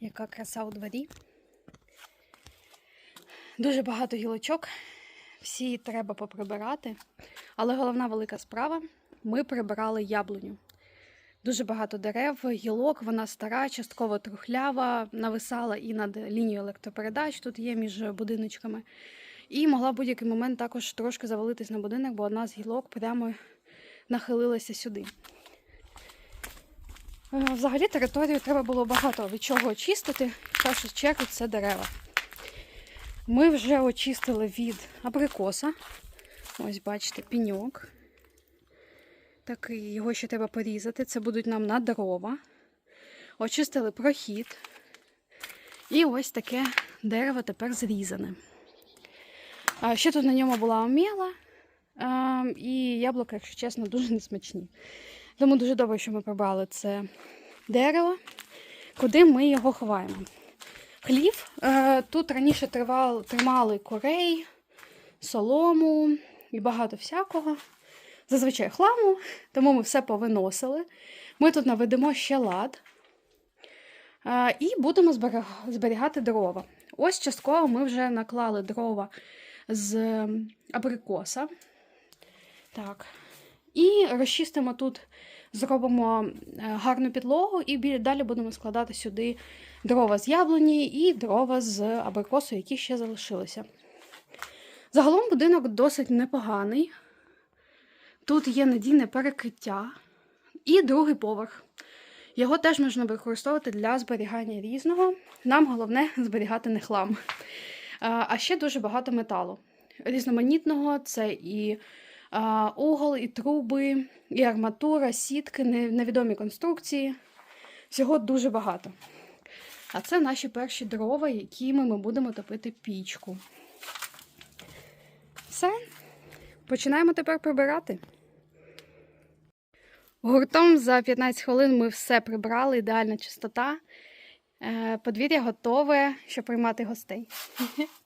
Яка краса у дворі. Дуже багато гілочок. Всі треба поприбирати. Але головна велика справа ми прибирали яблуню. Дуже багато дерев, гілок, вона стара, частково трухлява, нависала і над лінією електропередач, тут є між будиночками. І могла в будь-який момент також трошки завалитись на будинок, бо одна з гілок прямо нахилилася сюди. Е, Взагалі територію треба було багато від чого очистити. В першу чергу це дерева. Ми вже очистили від абрикоса. Ось, бачите, піньок. Такий, його ще треба порізати. Це будуть нам на дрова. Очистили прохід. І ось таке дерево тепер зрізане. Ще тут на ньому була омела. А, і яблука, якщо чесно, дуже несмачні. Тому дуже добре, що ми прибрали це дерево, куди ми його ховаємо. Хлів. Е, Тут раніше тривали, тримали корей, солому і багато всякого. Зазвичай хламу, тому ми все повиносили. Ми тут наведемо ще лад е, і будемо зберігати дрова. Ось частково ми вже наклали дрова з абрикоса. Так. І розчистимо тут, зробимо е, гарну підлогу, і далі будемо складати сюди дрова з яблуні і дрова з абрикосу, які ще залишилися. Загалом будинок досить непоганий. Тут є надійне перекриття і другий поверх. Його теж можна використовувати для зберігання різного. Нам головне зберігати не хлам. А ще дуже багато металу. Різноманітного це і угол, і труби, і арматура, сітки, невідомі конструкції. Всього дуже багато. А це наші перші дрова, якими ми будемо топити пічку. Все. Починаємо тепер прибирати. Гуртом за 15 хвилин ми все прибрали, ідеальна чистота. Е, Подвір'я готове, щоб приймати гостей.